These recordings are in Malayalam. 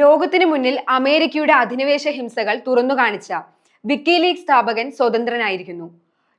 ലോകത്തിനു മുന്നിൽ അമേരിക്കയുടെ അധിനിവേശ ഹിംസകൾ തുറന്നു കാണിച്ച വിക്കിലീഗ് സ്ഥാപകൻ സ്വതന്ത്രനായിരിക്കുന്നു.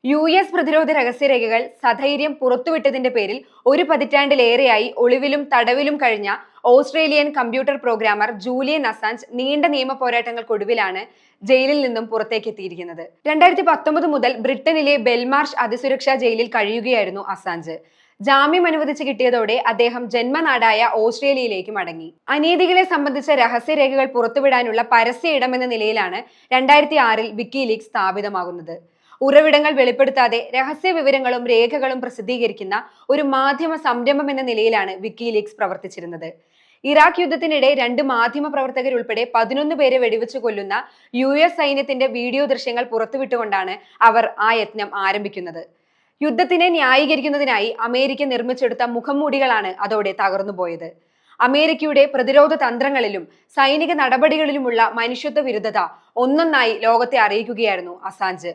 യു എസ് പ്രതിരോധ രഹസ്യരേഖകൾ സധൈര്യം പുറത്തുവിട്ടതിന്റെ പേരിൽ ഒരു പതിറ്റാണ്ടിലേറെയായി ഒളിവിലും തടവിലും കഴിഞ്ഞ Australian computer programmer Julian Assange നീണ്ട നിയമ പോരാട്ടങ്ങൾക്കൊടുവിലാണ് ജയിലിൽ നിന്നും പുറത്തേക്ക് എത്തിയിരിക്കുന്നത് രണ്ടായിരത്തി പത്തൊമ്പത് മുതൽ ബ്രിട്ടനിലെ ബെൽമാർഷ് അതിസുരക്ഷാ ജയിലിൽ കഴിയുകയായിരുന്നു അസാഞ്ച്. ജാമ്യം അനുവദിച്ച് കിട്ടിയതോടെ അദ്ദേഹം ജന്മനാടായ ഓസ്ട്രേലിയയിലേക്ക് മടങ്ങി. അനീതികളെ സംബന്ധിച്ച രഹസ്യരേഖകൾ പുറത്തുവിടാനുള്ള പരസ്യ ഇടമെന്ന നിലയിലാണ് രണ്ടായിരത്തി ആറിൽ വിക്കിലീഗ് സ്ഥാപിതമാകുന്നത്. ഉറവിടങ്ങൾ വെളിപ്പെടുത്താതെ രഹസ്യ വിവരങ്ങളും രേഖകളും പ്രസിദ്ധീകരിക്കുന്ന ഒരു മാധ്യമ സംരംഭം എന്ന നിലയിലാണ് വിക്കിലീഗ്സ് പ്രവർത്തിച്ചിരുന്നത്. ഇറാഖ് യുദ്ധത്തിനിടെ രണ്ട് മാധ്യമ പ്രവർത്തകരുൾപ്പെടെ പതിനൊന്ന് പേരെ വെടിവെച്ച് കൊല്ലുന്ന യു എസ് സൈന്യത്തിന്റെ വീഡിയോ ദൃശ്യങ്ങൾ പുറത്തുവിട്ടുകൊണ്ടാണ് അവർ ആ യത്നം ആരംഭിക്കുന്നത്. യുദ്ധത്തിനെ ന്യായീകരിക്കുന്നതിനായി അമേരിക്ക നിർമ്മിച്ചെടുത്ത മുഖംമൂടികളാണ് അതോടെ തകർന്നുപോയത് അമേരിക്കയുടെ പ്രതിരോധ തന്ത്രങ്ങളിലും സൈനിക നടപടികളിലുമുള്ള മനുഷ്യത്വ വിരുദ്ധത ഒന്നൊന്നായി ലോകത്തെ അറിയിക്കുകയായിരുന്നു അസാഞ്ച്.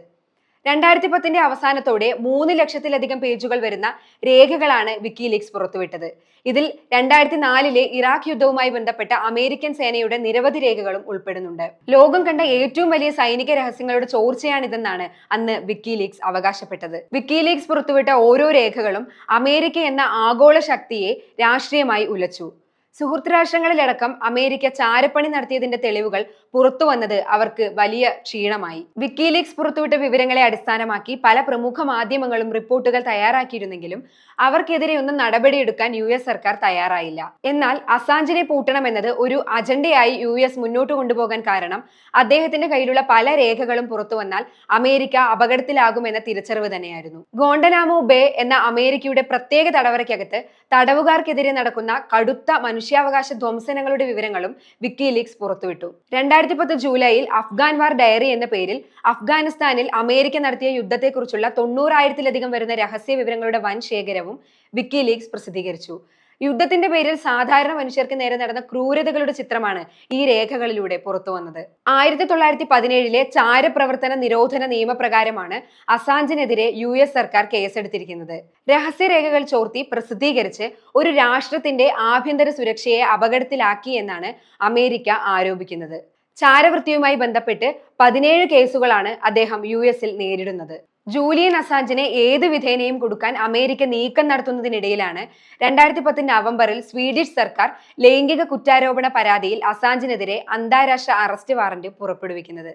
രണ്ടായിരത്തി പത്തിന്റെ അവസാനത്തോടെ മൂന്ന് ലക്ഷത്തിലധികം പേജുകൾ വരുന്ന രേഖകളാണ് വിക്കിലീക്സ് പുറത്തുവിട്ടത്. ഇതിൽ രണ്ടായിരത്തി നാലിലെ ഇറാഖ് യുദ്ധവുമായി ബന്ധപ്പെട്ട അമേരിക്കൻ സേനയുടെ നിരവധി രേഖകളും ഉൾപ്പെടുന്നുണ്ട്. ലോകം കണ്ട ഏറ്റവും വലിയ സൈനിക രഹസ്യങ്ങളുടെ ചോർച്ചയാണിതെന്നാണ് അന്ന് വിക്കിലീക്സ് അവകാശപ്പെട്ടത്. വിക്കിലീക്സ് പുറത്തുവിട്ട ഓരോ രേഖകളും അമേരിക്ക എന്ന ആഗോള ശക്തിയെ രാഷ്ട്രീയമായി ഉലച്ചു. സുഹൃത്ത് രാഷ്ട്രങ്ങളിലടക്കം അമേരിക്ക ചാരപ്പണി നടത്തിയതിന്റെ തെളിവുകൾ പുറത്തു വന്നത് അവർക്ക് വലിയ ക്ഷീണമായി. വിക്കിലീക്സ് പുറത്തുവിട്ട വിവരങ്ങളെ അടിസ്ഥാനമാക്കി പല പ്രമുഖ മാധ്യമങ്ങളും റിപ്പോർട്ടുകൾ തയ്യാറാക്കിയിരുന്നെങ്കിലും അവർക്കെതിരെ ഒന്നും നടപടിയെടുക്കാൻ യു എസ് സർക്കാർ തയ്യാറായില്ല. എന്നാൽ അസാഞ്ചിനെ പൂട്ടണമെന്നത് ഒരു അജണ്ടയായി യു എസ് മുന്നോട്ട് കൊണ്ടുപോകാൻ കാരണം അദ്ദേഹത്തിന്റെ കയ്യിലുള്ള പല രേഖകളും പുറത്തു വന്നാൽ അമേരിക്ക അപകടത്തിലാകുമെന്ന തിരിച്ചറിവ് തന്നെയായിരുന്നു. ഗോണ്ടനാമോ ബേ എന്ന അമേരിക്കയുടെ പ്രത്യേക തടവറയ്ക്കകത്ത് തടവുകാർക്കെതിരെ നടക്കുന്ന കടുത്ത മനുഷ്യാവകാശ ധ്വംസനങ്ങളുടെ വിവരങ്ങളും വിക്കിലീക്സ് പുറത്തുവിട്ടു. രണ്ടായിരത്തി പത്ത് ജൂലൈയിൽ അഫ്ഗാൻ വാർ ഡയറി എന്ന പേരിൽ അഫ്ഗാനിസ്ഥാനിൽ അമേരിക്ക നടത്തിയ യുദ്ധത്തെക്കുറിച്ചുള്ള തൊണ്ണൂറായിരത്തിലധികം വരുന്ന രഹസ്യ വിവരങ്ങളുടെ വൻ ശേഖരവും വിക്കിലീക്സ് പ്രസിദ്ധീകരിച്ചു. യുദ്ധത്തിന്റെ പേരിൽ സാധാരണ മനുഷ്യർക്ക് നേരെ നടന്ന ക്രൂരതകളുടെ ചിത്രമാണ് ഈ രേഖകളിലൂടെ പുറത്തു വന്നത്. ആയിരത്തി തൊള്ളായിരത്തി പതിനേഴിലെ ചാരപ്രവർത്തന നിരോധന നിയമപ്രകാരമാണ് അസാഞ്ചിനെതിരെ യു എസ് സർക്കാർ കേസെടുത്തിരിക്കുന്നത്. രഹസ്യരേഖകൾ ചോർത്തി പ്രസിദ്ധീകരിച്ച് ഒരു രാഷ്ട്രത്തിന്റെ ആഭ്യന്തര സുരക്ഷയെ അപകടത്തിലാക്കി എന്നാണ് അമേരിക്ക ആരോപിക്കുന്നത്. ചാരവൃത്തിയുമായി ബന്ധപ്പെട്ട് പതിനേഴ് കേസുകളാണ് അദ്ദേഹം യു എസിൽ നേരിടുന്നത്. ജൂലിയൻ അസാഞ്ചിനെ ഏത് വിധേനയും കൊടുക്കാൻ അമേരിക്ക നീക്കം നടത്തുന്നതിനിടയിലാണ്. രണ്ടായിരത്തി പത്ത് നവംബറിൽ സ്വീഡിഷ് സർക്കാർ ലൈംഗിക കുറ്റാരോപണ പരാതിയിൽ അസാഞ്ചിനെതിരെ അന്താരാഷ്ട്ര അറസ്റ്റ് വാറന്റ് പുറപ്പെടുവിക്കുന്നത്.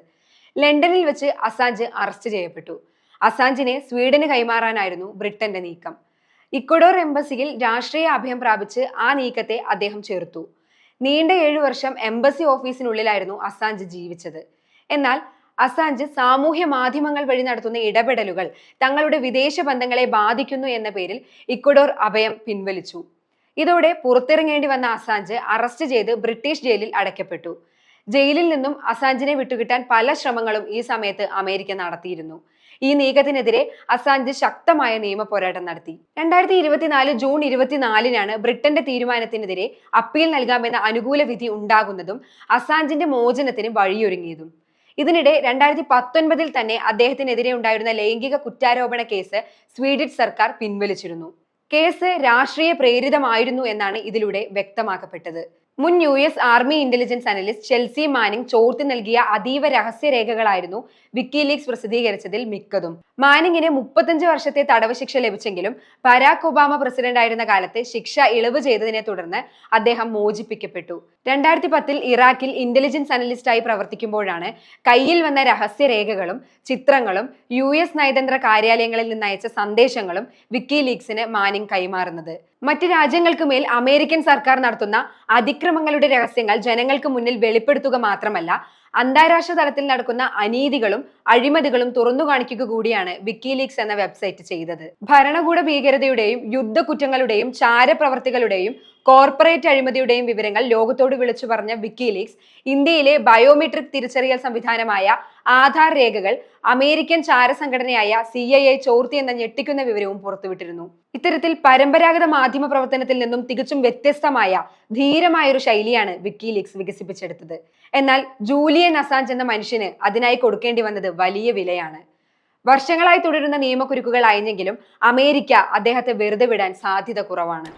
ലണ്ടനിൽ വെച്ച് അസാഞ്ച് അറസ്റ്റ് ചെയ്യപ്പെട്ടു. അസാഞ്ചിനെ സ്വീഡന് കൈമാറാനായിരുന്നു ബ്രിട്ടന്റെ നീക്കം. ഇക്വഡോർ എംബസിയിൽ രാഷ്ട്രീയ അഭയം പ്രാപിച്ച് ആ നീക്കത്തെ അദ്ദേഹം ചേർത്തു. നീണ്ട ഏഴു വർഷം എംബസി ഓഫീസിനുള്ളിലായിരുന്നു അസാഞ്ച് ജീവിച്ചത്. എന്നാൽ അസാഞ്ച് സാമൂഹ്യ മാധ്യമങ്ങൾ വഴി നടത്തുന്ന ഇടപെടലുകൾ തങ്ങളുടെ വിദേശ ബന്ധങ്ങളെ ബാധിക്കുന്നു എന്ന പേരിൽ ഇക്വഡോർ അഭയം പിൻവലിച്ചു. ഇതോടെ പുറത്തിറങ്ങേണ്ടി വന്ന അസാഞ്ച് അറസ്റ്റ് ചെയ്ത് ബ്രിട്ടീഷ് ജയിലിൽ അടയ്ക്കപ്പെട്ടു. ജയിലിൽ നിന്നും അസാഞ്ചിനെ വിട്ടുകിട്ടാൻ പല ശ്രമങ്ങളും ഈ സമയത്ത് അമേരിക്ക നടത്തിയിരുന്നു. ഈ നീക്കത്തിനെതിരെ അസാഞ്ച് ശക്തമായ നിയമ പോരാട്ടം നടത്തി. രണ്ടായിരത്തി ഇരുപത്തിനാല് ജൂൺ ഇരുപത്തിനാലിനാണ് ബ്രിട്ടന്റെ തീരുമാനത്തിനെതിരെ അപ്പീൽ നൽകാമെന്ന അനുകൂല വിധി ഉണ്ടാകുന്നതും അസാഞ്ചിന്റെ മോചനത്തിന് വഴിയൊരുങ്ങിയതും. ഇതിനിടെ രണ്ടായിരത്തി പത്തൊൻപതിൽ തന്നെ അദ്ദേഹത്തിനെതിരെ ഉണ്ടായിരുന്ന ലൈംഗിക കുറ്റാരോപണ കേസ് സ്വീഡിഷ് സർക്കാർ പിൻവലിച്ചിരുന്നു. കേസ് രാഷ്ട്രീയ പ്രേരിതമായിരുന്നു എന്നാണ് ഇതിലൂടെ വ്യക്തമാക്കപ്പെട്ടത്. മുൻ U S army intelligence analyst Chelsea Manning ചോർത്തി നൽകിയ അതീവ രഹസ്യ രഹസ്യരേഖകളായിരുന്നു വിക്കിലീക്സ് പ്രസിദ്ധീകരിച്ചതിൽ മിക്കതും. മാനിങ്ങിന് മുപ്പത്തഞ്ച് വർഷത്തെ തടവ് ശിക്ഷ ലഭിച്ചെങ്കിലും ബരാക് ഒബാമ പ്രസിഡന്റ് ആയിരുന്ന കാലത്ത് ശിക്ഷ ഇളവ് ചെയ്തതിനെ തുടർന്ന് അദ്ദേഹം മോചിപ്പിക്കപ്പെട്ടു. രണ്ടായിരത്തി പത്തിൽ ഇറാഖിൽ ഇന്റലിജൻസ് അനലിസ്റ്റായി പ്രവർത്തിക്കുമ്പോഴാണ് കയ്യിൽ വന്ന രഹസ്യ രേഖകളും ചിത്രങ്ങളും യു എസ് നയതന്ത്ര കാര്യാലയങ്ങളിൽ നിന്ന് അയച്ച സന്ദേശങ്ങളും വിക്കിലീക്സിന് മാനിങ് കൈമാറുന്നത്. മറ്റ് രാജ്യങ്ങൾക്ക് മേൽ അമേരിക്കൻ സർക്കാർ നടത്തുന്ന അതിക്രമങ്ങളുടെ രഹസ്യങ്ങൾ ജനങ്ങൾക്ക് മുന്നിൽ വെളിപ്പെടുത്തുക മാത്രമല്ല അന്താരാഷ്ട്ര തലത്തിൽ നടക്കുന്ന അനീതികളും അഴിമതികളും തുറന്നു കാണിക്കുക കൂടിയാണ് വിക്കിലീക്സ് എന്ന വെബ്സൈറ്റ് ചെയ്തത്. ഭരണകൂട ഭീകരതയുടെയും യുദ്ധക്കുറ്റങ്ങളുടെയും ചാരപ്രവർത്തികളുടെയും കോർപ്പറേറ്റ് അഴിമതിയുടെയും വിവരങ്ങൾ ലോകത്തോട് വിളിച്ചു പറഞ്ഞ വിക്കിലീക്സ് ഇന്ത്യയിലെ ബയോമെട്രിക് തിരിച്ചറിയൽ സംവിധാനമായ ആധാർ രേഖകൾ അമേരിക്കൻ ചാരസംഘടനയായ സി ഐ ഐ ചോർത്തി എന്ന ഞെട്ടിക്കുന്ന വിവരവും പുറത്തുവിട്ടിരുന്നു. ഇത്തരത്തിൽ പരമ്പരാഗത മാധ്യമ പ്രവർത്തനത്തിൽ നിന്നും തികച്ചും വ്യത്യസ്തമായ ധീരമായ ഒരു ശൈലിയാണ് വിക്കിലീക്സ് വികസിപ്പിച്ചെടുത്തത്. എന്നാൽ ജൂലിയൻ അസാഞ്ച് എന്ന മനുഷ്യന് അതിനായി കൊടുക്കേണ്ടി വന്നത് വലിയ വിലയാണ്. വർഷങ്ങളായി തുടരുന്ന നിയമക്കുരുക്കുകൾ അയഞ്ഞെങ്കിലും അമേരിക്ക അദ്ദേഹത്തെ വെറുതെ വിടാൻ സാധ്യത കുറവാണ്.